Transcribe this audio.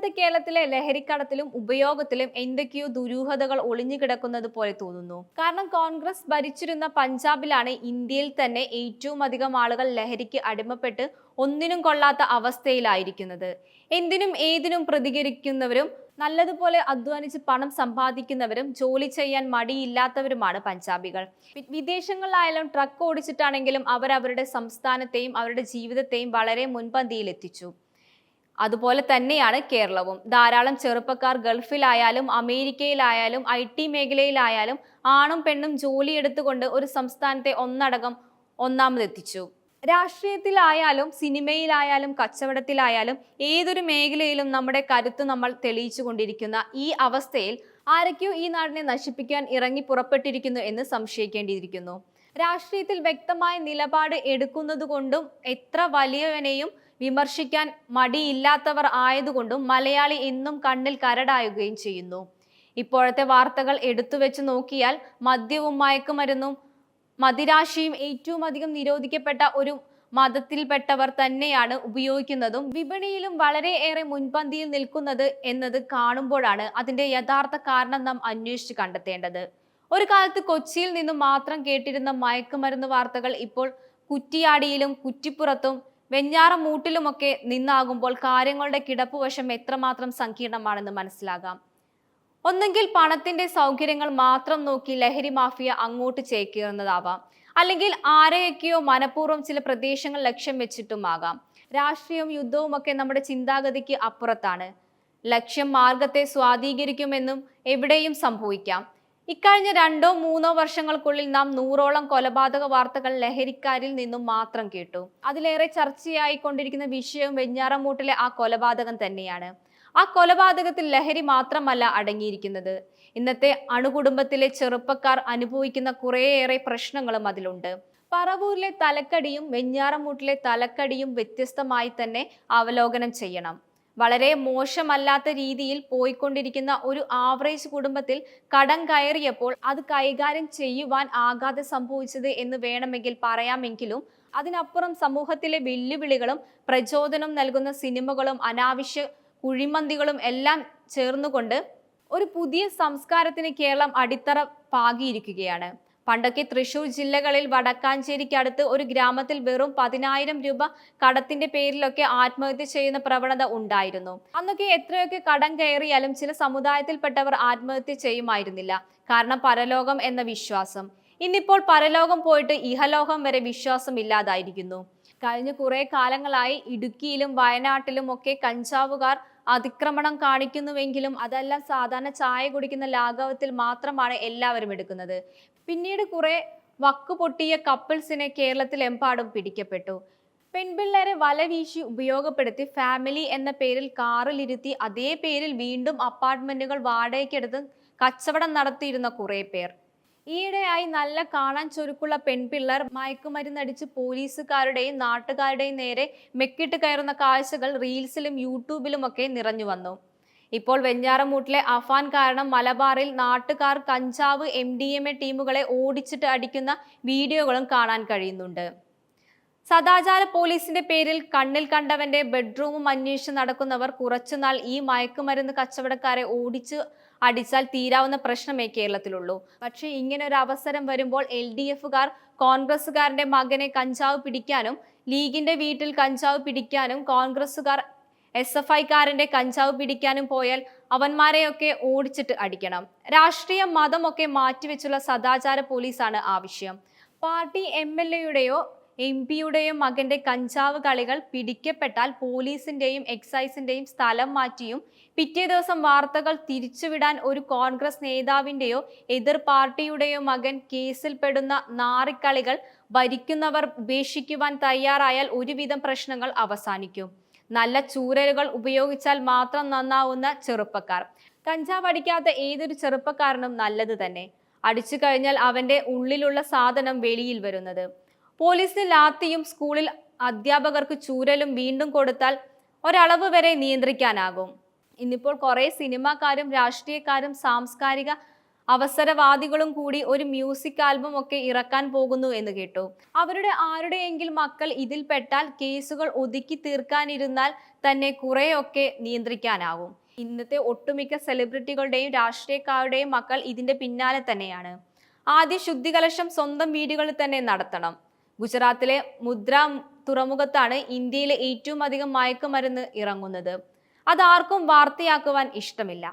ഇപ്പോഴത്തെ കേരളത്തിലെ ലഹരിക്കടത്തിലും ഉപയോഗത്തിലും എന്തൊക്കെയോ ദുരൂഹതകൾ ഒളിഞ്ഞുകിടക്കുന്നത് പോലെ തോന്നുന്നു. കാരണം കോൺഗ്രസ് ഭരിച്ചിരുന്ന പഞ്ചാബിലാണ് ഇന്ത്യയിൽ തന്നെ ഏറ്റവും അധികം ആളുകൾ ലഹരിക്ക് അടിമപ്പെട്ട് ഒന്നിനും കൊള്ളാത്ത അവസ്ഥയിലായിരിക്കുന്നത്. എന്തിനും ഏതിനും പ്രതികരിക്കുന്നവരും നല്ലതുപോലെ അധ്വാനിച്ച് പണം സമ്പാദിക്കുന്നവരും ജോലി ചെയ്യാൻ മടിയില്ലാത്തവരുമാണ് പഞ്ചാബികൾ. വിദേശങ്ങളിലായാലും ട്രക്ക് ഓടിച്ചിട്ടാണെങ്കിലും അവർ അവരുടെ സംസ്ഥാനത്തെയും അവരുടെ ജീവിതത്തെയും വളരെ മുൻപന്തിയിൽ എത്തിച്ചു അതുപോലെ തന്നെയാണ് കേരളവും. ധാരാളം ചെറുപ്പക്കാർ ഗൾഫിലായാലും അമേരിക്കയിലായാലും ഐ ടി മേഖലയിലായാലും ആണും പെണ്ണും ജോലിയെടുത്തുകൊണ്ട് ഒരു സംസ്ഥാനത്തെ ഒന്നടങ്കം ഒന്നാമതെത്തിച്ചു. രാഷ്ട്രീയത്തിലായാലും സിനിമയിലായാലും കച്ചവടത്തിലായാലും ഏതൊരു മേഖലയിലും നമ്മുടെ കരുത്ത് നമ്മൾ തെളിയിച്ചു കൊണ്ടിരിക്കുന്ന ഈ അവസ്ഥയിൽ ആരൊക്കെയോ ഈ നാടിനെ നശിപ്പിക്കാൻ ഇറങ്ങി പുറപ്പെട്ടിരിക്കുന്നു എന്ന് സംശയിക്കേണ്ടിയിരിക്കുന്നു. രാഷ്ട്രീയത്തിൽ വ്യക്തമായ നിലപാട് എടുക്കുന്നത് കൊണ്ടും എത്ര വലിയവനെയും വിമർശിക്കാൻ മടിയില്ലാത്തവർ ആയതുകൊണ്ടും മലയാളി എന്നും കണ്ണിൽ കരടായുകയും ചെയ്യുന്നു. ഇപ്പോഴത്തെ വാർത്തകൾ എടുത്തു വെച്ച് നോക്കിയാൽ മദ്യവും മയക്കുമരുന്നും മദിരാശിയും ഏറ്റവും അധികം നിരോധിക്കപ്പെട്ട ഒരു മതത്തിൽപ്പെട്ടവർ തന്നെയാണ് ഉപയോഗിക്കുന്നതും വിപണിയിലും വളരെയേറെ മുൻപന്തിയിൽ നിൽക്കുന്നത് എന്നത് കാണുമ്പോഴാണ് അതിന്റെ യഥാർത്ഥ കാരണം നാം അന്വേഷിച്ച് കണ്ടെത്തേണ്ടത്. ഒരു കാലത്ത് കൊച്ചിയിൽ നിന്നും മാത്രം കേട്ടിരുന്ന മയക്കുമരുന്ന് വാർത്തകൾ ഇപ്പോൾ കുറ്റിയാടിയിലും കുറ്റിപ്പുറത്തും വെഞ്ഞാറമൂട്ടിലുമൊക്കെ നിന്നാകുമ്പോൾ കാര്യങ്ങളുടെ കിടപ്പുവശം എത്രമാത്രം സങ്കീർണമാണെന്ന് മനസ്സിലാകാം. ഒന്നെങ്കിൽ പണത്തിന്റെ സൗകര്യങ്ങൾ മാത്രം നോക്കി ലഹരി മാഫിയ അങ്ങോട്ട് ചേക്കേറുന്നതാവാം. അല്ലെങ്കിൽ ആരെയൊക്കെയോ മനഃപൂർവം ചില പ്രദേശങ്ങൾ ലക്ഷ്യം വെച്ചിട്ടുമാകാം. രാഷ്ട്രീയവും യുദ്ധവും ഒക്കെ നമ്മുടെ ചിന്താഗതിക്ക് അപ്പുറത്താണ്. ലക്ഷ്യം മാർഗത്തെ സ്വാധീകരിക്കുമെന്നും എവിടെയും സംഭവിക്കാം. ഇക്കഴിഞ്ഞ രണ്ടോ മൂന്നോ വർഷങ്ങൾക്കുള്ളിൽ നാം നൂറോളം കൊലപാതക വാർത്തകൾ ലഹരിക്കാരിൽ നിന്നും മാത്രം കേട്ടു. അതിലേറെ ചർച്ചയായിക്കൊണ്ടിരിക്കുന്ന വിഷയവും വെഞ്ഞാറമൂട്ടിലെ ആ കൊലപാതകം തന്നെയാണ്. ആ കൊലപാതകത്തിൽ ലഹരി മാത്രമല്ല അടങ്ങിയിരിക്കുന്നത്. ഇന്നത്തെ അണുകുടുംബത്തിലെ ചെറുപ്പക്കാർ അനുഭവിക്കുന്ന കുറേയേറെ പ്രശ്നങ്ങളും അതിലുണ്ട്. പറവൂരിലെ തലക്കടിയും വെഞ്ഞാറമൂട്ടിലെ തലക്കടിയും വ്യത്യസ്തമായി തന്നെ അവലോകനം ചെയ്യണം. വളരെ മോശമല്ലാത്ത രീതിയിൽ പോയിക്കൊണ്ടിരിക്കുന്ന ഒരു ആവറേജ് കുടുംബത്തിൽ കടം കയറിയപ്പോൾ അത് കൈകാര്യം ചെയ്യുവാൻ ആകാതെ സംഭവിച്ചത് എന്ന് വേണമെങ്കിൽ പറയാമെങ്കിലും അതിനപ്പുറം സമൂഹത്തിലെ വെല്ലുവിളികളും പ്രചോദനം നൽകുന്ന സിനിമകളും അനാവശ്യ കുഴിമന്തികളും എല്ലാം ചേർന്നുകൊണ്ട് ഒരു പുതിയ സംസ്കാരത്തിന് കേരളം അടിത്തറ പാകിയിരിക്കുകയാണ്. പണ്ടൊക്കെ തൃശൂർ ജില്ലകളിൽ വടക്കാഞ്ചേരിക്ക് അടുത്ത് ഒരു ഗ്രാമത്തിൽ വെറും പതിനായിരം രൂപ കടത്തിന്റെ പേരിലൊക്കെ ആത്മഹത്യ ചെയ്യുന്ന പ്രവണത ഉണ്ടായിരുന്നു. അന്നൊക്കെ എത്രയൊക്കെ കടം കയറിയാലും ചില സമുദായത്തിൽപ്പെട്ടവർ ആത്മഹത്യ ചെയ്യുമായിരുന്നില്ല. കാരണം പരലോകം എന്ന വിശ്വാസം. ഇന്നിപ്പോൾ പരലോകം പോയിട്ട് ഇഹലോകം വരെ വിശ്വാസം ഇല്ലാതായിരിക്കുന്നു. കഴിഞ്ഞ കുറേ കാലങ്ങളായി ഇടുക്കിയിലും വയനാട്ടിലും ഒക്കെ കഞ്ചാവുകാർ അതിക്രമണം കാണിക്കുന്നുവെങ്കിലും അതെല്ലാം സാധാരണ ചായ കുടിക്കുന്ന ലാഘവത്തിൽ മാത്രമാണ് എല്ലാവരും എടുക്കുന്നത്. പിന്നീട് കുറെ വക്കുപൊട്ടിയ കപ്പിൾസിനെ കേരളത്തിലെമ്പാടും പിടിക്കപ്പെട്ടു. പെൺപിള്ളേരെ വല വീശി ഉപയോഗപ്പെടുത്തി ഫാമിലി എന്ന പേരിൽ കാറിലിരുത്തി അതേ പേരിൽ വീണ്ടും അപ്പാർട്ട്മെന്റുകൾ വാടകയ്ക്കെടുത്ത് കച്ചവടം നടത്തിയിരുന്ന കുറേ പേർ. ഈയിടെയായി നല്ല കാണാൻ ചുരുക്കുള്ള പെൺപിള്ളർ മയക്കുമരുന്നടിച്ച് പോലീസുകാരുടെയും നാട്ടുകാരുടെയും നേരെ മെക്കിട്ട് കയറുന്ന കാഴ്ചകൾ റീൽസിലും യൂട്യൂബിലുമൊക്കെ നിറഞ്ഞു വന്നു. ഇപ്പോൾ വെഞ്ഞാറമൂട്ടിലെ അഫാൻ കാരണം മലബാറിൽ നാട്ടുകാർ കഞ്ചാവ് എം ടീമുകളെ ഓടിച്ചിട്ട് അടിക്കുന്ന വീഡിയോകളും കാണാൻ കഴിയുന്നുണ്ട്. സദാചാര പോലീസിന്റെ പേരിൽ കണ്ണിൽ കണ്ടവന്റെ ബെഡ്റൂമും അന്വേഷിച്ച് നടക്കുന്നവർ കുറച്ചുനാൾ ഈ മയക്കുമരുന്ന് കച്ചവടക്കാരെ ഓടിച്ച് അടിച്ചാൽ തീരാവുന്ന പ്രശ്നമേ കേരളത്തിലുള്ളൂ. പക്ഷേ ഇങ്ങനെ ഒരു അവസരം വരുമ്പോൾ എൽ ഡി എഫുകാർ കോൺഗ്രസുകാരന്റെ മകനെ കഞ്ചാവ് പിടിക്കാനും ലീഗിന്റെ വീട്ടിൽ കഞ്ചാവ് പിടിക്കാനും കോൺഗ്രസുകാർ എസ് എഫ് ഐക്കാരന്റെ കഞ്ചാവ് പിടിക്കാനും പോയാൽ അവന്മാരെയൊക്കെ ഓടിച്ചിട്ട് അടിക്കണം. രാഷ്ട്രീയ മതമൊക്കെ മാറ്റിവെച്ചുള്ള സദാചാര പോലീസാണ് ആവശ്യം. പാർട്ടി എം എൽ എയുടെയോ എം പിയുടെയും മകന്റെ കഞ്ചാവ് കളികൾ പിടിക്കപ്പെട്ടാൽ പോലീസിന്റെയും എക്സൈസിന്റെയും സ്ഥലം മാറ്റിയും പിറ്റേ ദിവസം വാർത്തകൾ തിരിച്ചുവിടാൻ ഒരു കോൺഗ്രസ് നേതാവിന്റെയോ എതിർ പാർട്ടിയുടെയോ മകൻ കേസിൽപ്പെടുന്ന നാറിക്കളികൾ ഭരിക്കുന്നവർ ഉപേക്ഷിക്കുവാൻ തയ്യാറായാൽ ഒരുവിധം പ്രശ്നങ്ങൾ അവസാനിക്കും. നല്ല ചൂരലുകൾ ഉപയോഗിച്ചാൽ മാത്രം നന്നാവുന്ന ചെറുപ്പക്കാർ. കഞ്ചാവ് അടിക്കാത്ത ഏതൊരു ചെറുപ്പക്കാരനും നല്ലത് തന്നെ. അടിച്ചു കഴിഞ്ഞാൽ അവന്റെ ഉള്ളിലുള്ള സാധനം വെളിയിൽ വരുന്നത്. പോലീസിന് ലാത്തിയും സ്കൂളിൽ അധ്യാപകർക്ക് ചൂരലും വീണ്ടും കൊടുത്താൽ ഒരളവ് വരെ നിയന്ത്രിക്കാനാകും. ഇന്നിപ്പോൾ കുറേ സിനിമാക്കാരും രാഷ്ട്രീയക്കാരും സാംസ്കാരിക അവസരവാദികളും കൂടി ഒരു മ്യൂസിക് ആൽബം ഒക്കെ ഇറക്കാൻ പോകുന്നു എന്ന് കേട്ടു. അവരുടെ ആരുടെയെങ്കിലും മക്കൾ ഇതിൽപ്പെട്ടാൽ കേസുകൾ ഒതുക്കി തീർക്കാനിരുന്നാൽ തന്നെ കുറേയൊക്കെ നിയന്ത്രിക്കാനാവും ഇന്നത്തെ ഒട്ടുമിക്ക സെലിബ്രിറ്റികളുടെയും രാഷ്ട്രീയക്കാരുടെയും മക്കൾ ഇതിന്റെ പിന്നാലെ തന്നെയാണ്. ആദ്യ ശുദ്ധികലശം സ്വന്തം വീടുകളിൽ തന്നെ നടത്തണം. ഗുജറാത്തിലെ മുദ്ര തുറമുഖത്താണ് ഇന്ത്യയിലെ ഏറ്റവും അധികം മയക്കുമരുന്ന് ഇറങ്ങുന്നത്. അത് ആർക്കും വാർത്തയാക്കുവാൻ ഇഷ്ടമില്ല.